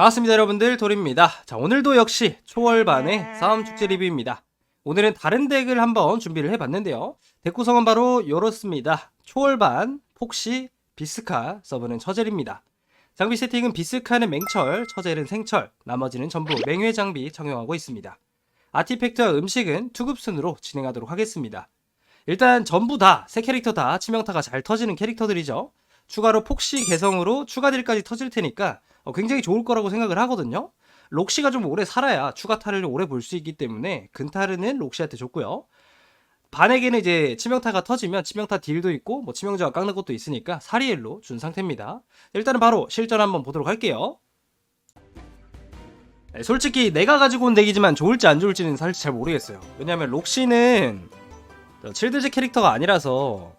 반갑습니다 여러분들. 도리입니다. 자 오늘도 역시 초월반의 싸움 축제 리뷰입니다. 오늘은 다른 덱을 한번 준비를 해봤는데요. 덱 구성은 바로 이렇습니다. 초월반, 폭시, 비스카 서브는 처젤입니다. 장비 세팅은 비스카는 맹철, 처젤은 생철 나머지는 전부 맹회 장비 적용하고 있습니다. 아티팩트와 음식은 투급순으로 진행하도록 하겠습니다. 일단 전부 다 세 캐릭터 다 치명타가 잘 터지는 캐릭터들이죠. 추가로 폭시 개성으로 추가 딜까지 터질 테니까 어, 굉장히 좋을 거라고 생각을 하거든요. 록시가 좀 오래 살아야 추가 타를 오래 볼 수 있기 때문에 근타르는 록시한테 좋고요. 반에게는 이제 치명타가 터지면 치명타 딜도 있고 뭐 치명자가 깎는 것도 있으니까 사리엘로 준 상태입니다. 일단은 바로 실전 한번 보도록 할게요. 네, 솔직히 내가 가지고 온 덱이지만 좋을지 안 좋을지는 사실 잘 모르겠어요. 왜냐면 록시는 칠드제 캐릭터가 아니라서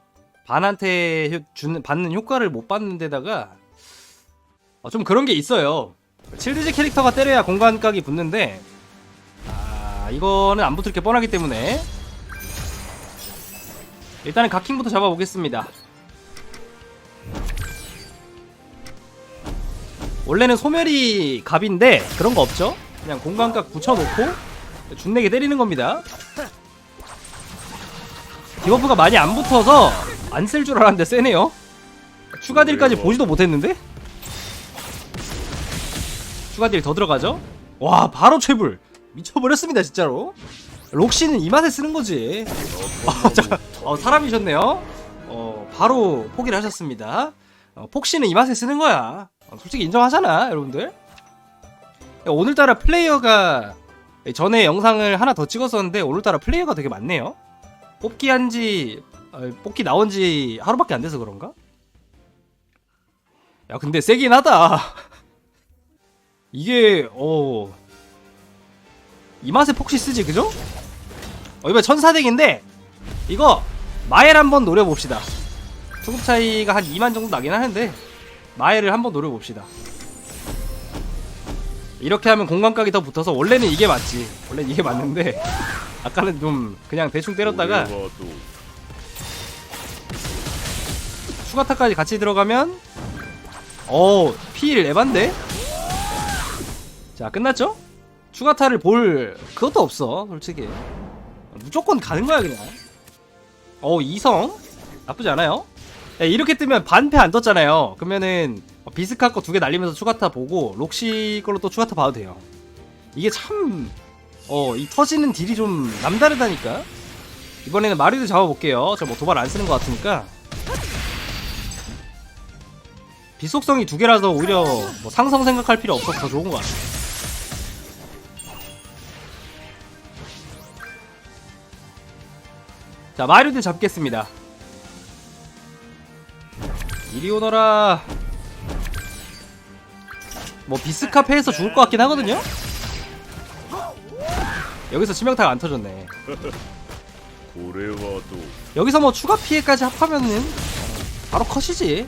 반한테 받는 효과를 못 받는 데다가 어, 좀 그런 게 있어요. 칠드지 캐릭터가 때려야 공간각이 붙는데 아 이거는 안 붙을 게 뻔하기 때문에 일단은 각킹부터 잡아보겠습니다. 원래는 소멸이 갑인데 그런 거 없죠? 그냥 공간각 붙여놓고 준내게 때리는 겁니다. 디버프가 많이 안 붙어서 안 쓸 줄 알았는데 세네요. 추가 딜까지 보지도 못했는데? 추가 딜 더 들어가죠? 와 바로 최불. 미쳐버렸습니다 진짜로. 록시는 이 맛에 쓰는 거지. 아 어, 사람이셨네요. 어 바로 포기를 하셨습니다. 어, 폭시는 이 맛에 쓰는 거야. 어, 솔직히 인정하잖아 여러분들. 야, 오늘따라 플레이어가 전에 영상을 하나 더 찍었었는데 오늘따라 플레이어가 되게 많네요. 뽑기 한지 어, 뽑기 나온 지 하루밖에 안 돼서 그런가? 야 근데 세긴 하다 이게 어. 이 맛에 폭시 쓰지 그죠? 어 이번 천사덱인데 이거 마엘 한번 노려봅시다 수급 차이가 한 2만 정도 나긴 하는데 마엘을 한번 노려봅시다 이렇게 하면 공간각이 더 붙어서 원래는 이게 맞지 원래는 이게 맞는데 아까는 좀 그냥 대충 때렸다가 추가타까지 같이 들어가면 어필 에반데? 자 끝났죠? 추가타를 볼 그것도 없어 솔직히. 무조건 가는 거야 그냥. 어 이성? 나쁘지 않아요. 야, 이렇게 뜨면 반패 안 떴잖아요. 그러면은 비스카 거 두 개 날리면서 추가타 보고 록시 걸로 또 추가타 봐도 돼요. 이게 참 어 이 터지는 딜이 좀 남다르다니까? 이번에는 마리도 잡아볼게요. 저 뭐 도발 안 쓰는 것 같으니까. 비속성이 두 개라서 오히려 뭐 상성 생각할 필요 없어서 더 좋은 것 같아 자 마류드 잡겠습니다. 이리 오너라. 뭐 비스카페에서 죽을 것 같긴 하거든요? 여기서 치명타가 안 터졌네. 여기서 뭐 추가 피해까지 합하면은 바로 컷이지.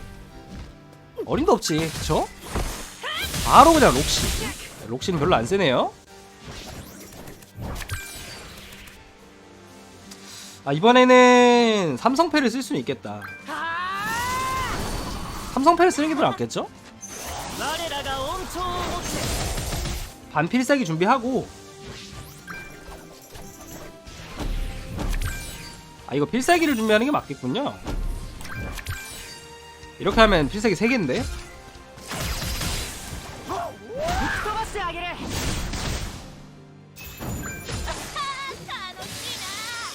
어림도 없지. 그쵸? 바로 그냥 록시 록시는 별로 안 세네요. 아 이번에는 삼성패를 쓸 수는 있겠다. 삼성패를 쓰는 게 더 낫겠죠? 반필살기 준비하고. 아 이거 필살기를 준비하는 게 맞겠군요. 이렇게 하면 필살기 3개인데?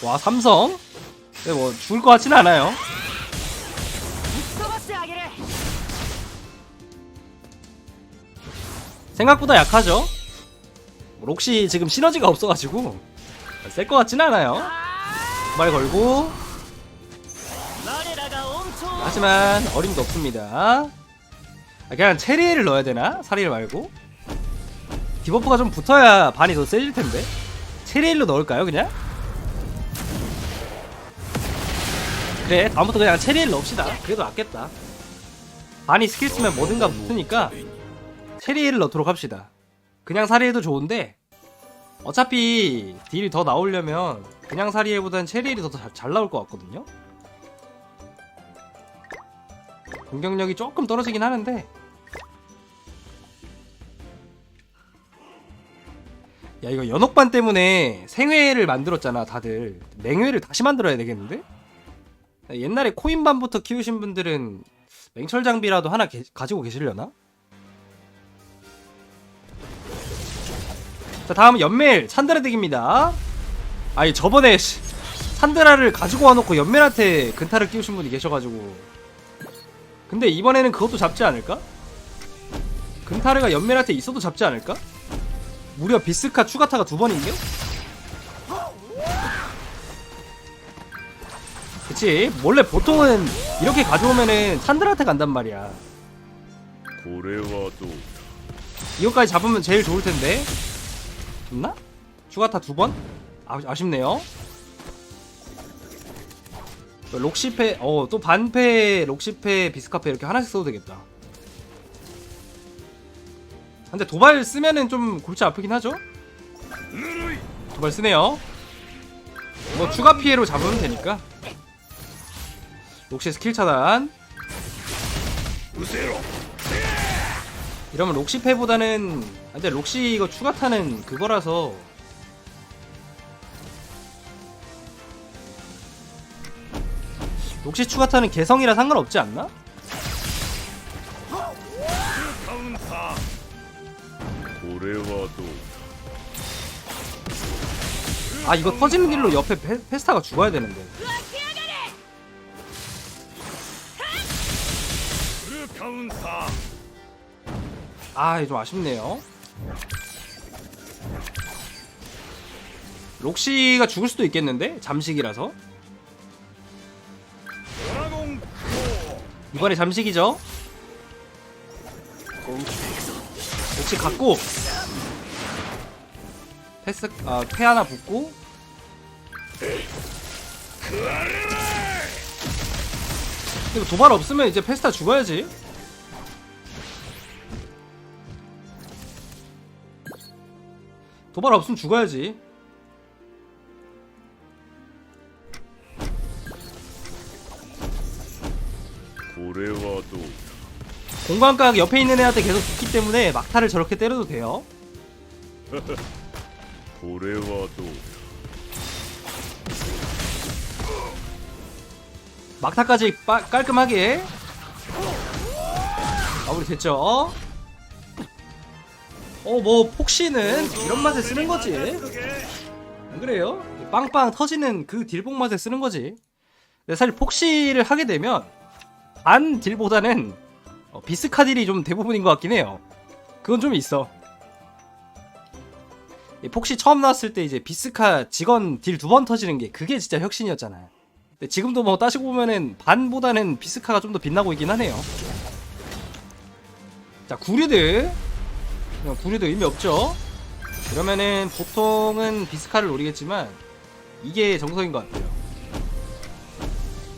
와 삼성? 근데 뭐 죽을 것 같진 않아요 생각보다 약하죠? 뭐 록시 지금 시너지가 없어가지고 셀 것 같진 않아요 말 걸고 하지만 어림도 없습니다 아, 그냥 체리를 넣어야 되나? 사리를 말고 디버프가 좀 붙어야 반이 더 세질 텐데 체리일로 넣을까요 그냥? 그래 다음부터 그냥 체리일 넣읍시다. 그래도 낫겠다. 반이 스킬 쓰면 뭐든가 붙으니까 체리일을 넣도록 합시다. 그냥 사리에도 좋은데 어차피 딜이 더 나오려면 그냥 사리에보다는 체리일이 더잘 나올 것 같거든요? 공격력이 조금 떨어지긴 하는데. 야 이거 연옥반 때문에 생회를 만들었잖아 다들. 맹회를 다시 만들어야 되겠는데? 옛날에 코인반부터 키우신 분들은 맹철 장비라도 하나 게- 가지고 계시려나? 자 다음은 연멜 산드라 덱입니다 아니 저번에 씨, 산드라를 가지고 와놓고 연멜한테 근타를 끼우신 분이 계셔가지고 근데 이번에는 그것도 잡지 않을까? 근타르가 연멜한테 있어도 잡지 않을까? 무려 비스카 추가타가 두 번인겨? 될지. 원래 보통은 이렇게 가져오면은 산들한테 간단 말이야. 고래와도. 이거까지 잡으면 제일 좋을 텐데. 좋나? 추가타 두 번? 아, 아쉽네요. 록시페 어또 반페 록시페 비스카페 이렇게 하나씩 써도 되겠다. 근데 도발 쓰면은 좀 골치 아프긴 하죠? 도발 쓰네요. 뭐 추가 피해로 잡으면 되니까. 록시 스킬 차단. 이러면 록시 패보다는 아, 근데 록시 이거 추가 타는 그거라서. 록시 추가 타는 개성이라 상관없지 않나? 아 이거 터지는 길로 옆에 페, 페스타가 죽어야 되는데. 용사. 아, 좀 아쉽네요. 록시가 죽을 수도 있겠는데? 잠식이라서. 이번에 잠식이죠? 역시 갖고 패스 아, 패 하나 붙고 근데 도발 없으면 이제 패스타 죽어야지 도발 없으면 죽어야지. 고래와도. 공간각 옆에 있는 애한테 계속 죽기 때문에 막타를 저렇게 때려도 돼요. 고래와도. 막타까지 깔끔하게 마무리 됐죠? 어 뭐 폭시는 이런 맛에 쓰는 거지. 안 그래요? 빵빵 터지는 그 딜봉 맛에 쓰는 거지. 근데 사실 폭시를 하게 되면 반 딜보다는 어, 비스카 딜이 좀 대부분인 것 같긴 해요. 그건 좀 있어. 이 폭시 처음 나왔을 때 이제 비스카 직원 딜 두 번 터지는 게 그게 진짜 혁신이었잖아요. 근데 지금도 뭐 따지고 보면은 반보다는 비스카가 좀 더 빛나고 있긴 하네요. 자 구리드 어, 어, 구류도 의미 없죠 그러면은 보통은 비스카를 노리겠지만 이게 정석인 것 같아요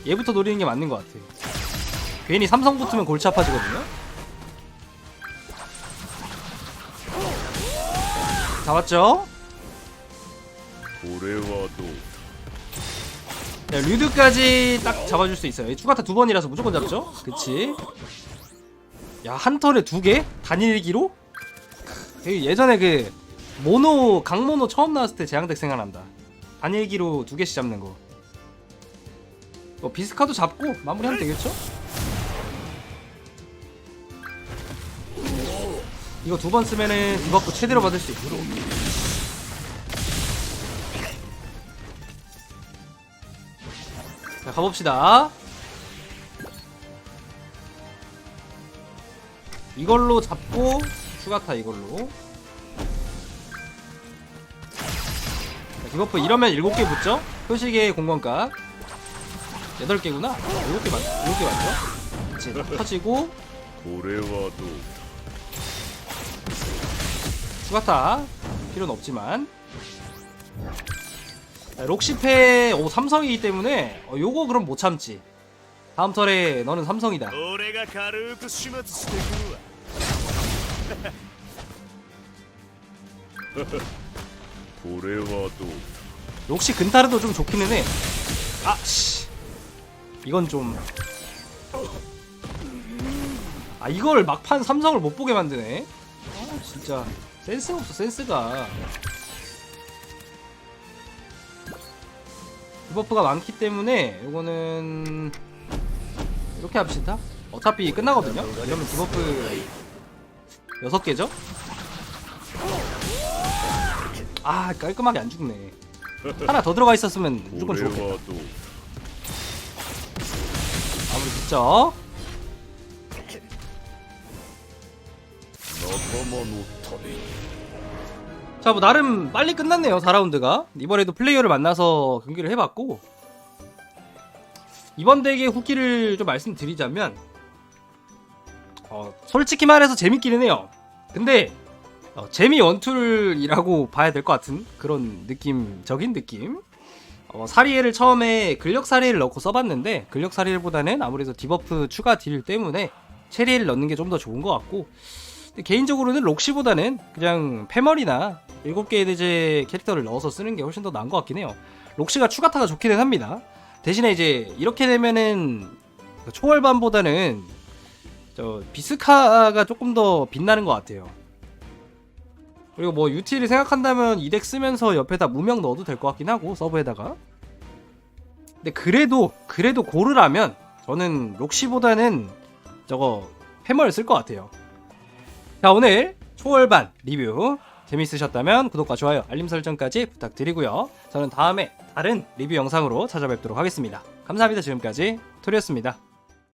얘부터 노리는 게 맞는 것 같아요 괜히 삼성 붙으면 골치 아파지거든요 잡았죠? 자, 네, 류드까지 딱 잡아줄 수 있어요 추가타 두 번이라서 무조건 잡죠? 그치 야 한 턴에 두 개? 단일기로? 크, 예전에 그, 모노, 강모노 처음 나왔을 때 재앙덱 생각난다. 단일기로 두 개씩 잡는 거. 뭐, 비스카도 잡고 마무리하면 되겠죠? 이거 두 번 쓰면은 디버프 최대로 받을 수 있고. 자 가봅시다 이걸로 잡고 추가타 이걸로 자, 디버프 이러면 7개 붙죠? 표식의 공간각 8개구나? 7개 맞, 7개 맞죠? 그치 딱 터지고 これはどう 추가타 필요는 없지만 자, 록시페 오 삼성이기 때문에 어, 요거 그럼 못 참지 다음 턴에 너는 삼성이다 俺が軽く始末してくる 고래와도 역시 근타르도 좀 좋기는 해. 아, 씨. 이건 좀. 아, 이걸 막판 삼성을 못 보게 만드네. 아, 진짜. 센스가 없어, 센스가. 디버프가 많기 때문에, 요거는. 이렇게 합시다. 어차피 끝나거든요? 이러면 디버프 6개죠? 아 깔끔하게 안 죽네 하나 더 들어가 있었으면 무조건 죽었겠다 아무리 짓죠 자, 뭐 나름 빨리 끝났네요. 4라운드가. 이번에도 플레이어를 만나서 경기를 해봤고 이번 덱의 후기를 좀 말씀드리자면 어, 솔직히 말해서 재밌기는 해요. 근데 어, 재미 원툴이라고 봐야 될 것 같은 그런 느낌적인 느낌. 어, 사리에를 처음에 근력 사리에를 넣고 써봤는데 근력 사리엘보다는 아무래도 디버프 추가 딜 때문에 체리에를 넣는 게 좀 더 좋은 것 같고 개인적으로는 록시보다는 그냥 패멀이나 7개의 대제 캐릭터를 넣어서 쓰는 게 훨씬 더 나은 것 같긴 해요. 록시가 추가타가 좋기는 합니다. 대신에 이제 이렇게 되면은 그 초월반보다는 저 비스카가 조금 더 빛나는 것 같아요. 그리고 뭐 유틸을 생각한다면 이덱 쓰면서 옆에다 무명 넣어도 될 것 같긴 하고 서브에다가. 근데 그래도 그래도 고르라면 저는 록시보다는 저거 패멀 쓸것 같아요. 자 오늘 초월반 리뷰 재밌으셨다면 구독과 좋아요 알림 설정까지 부탁드리고요 저는 다음에 다른 리뷰 영상으로 찾아뵙도록 하겠습니다 감사합니다 지금까지 토리였습니다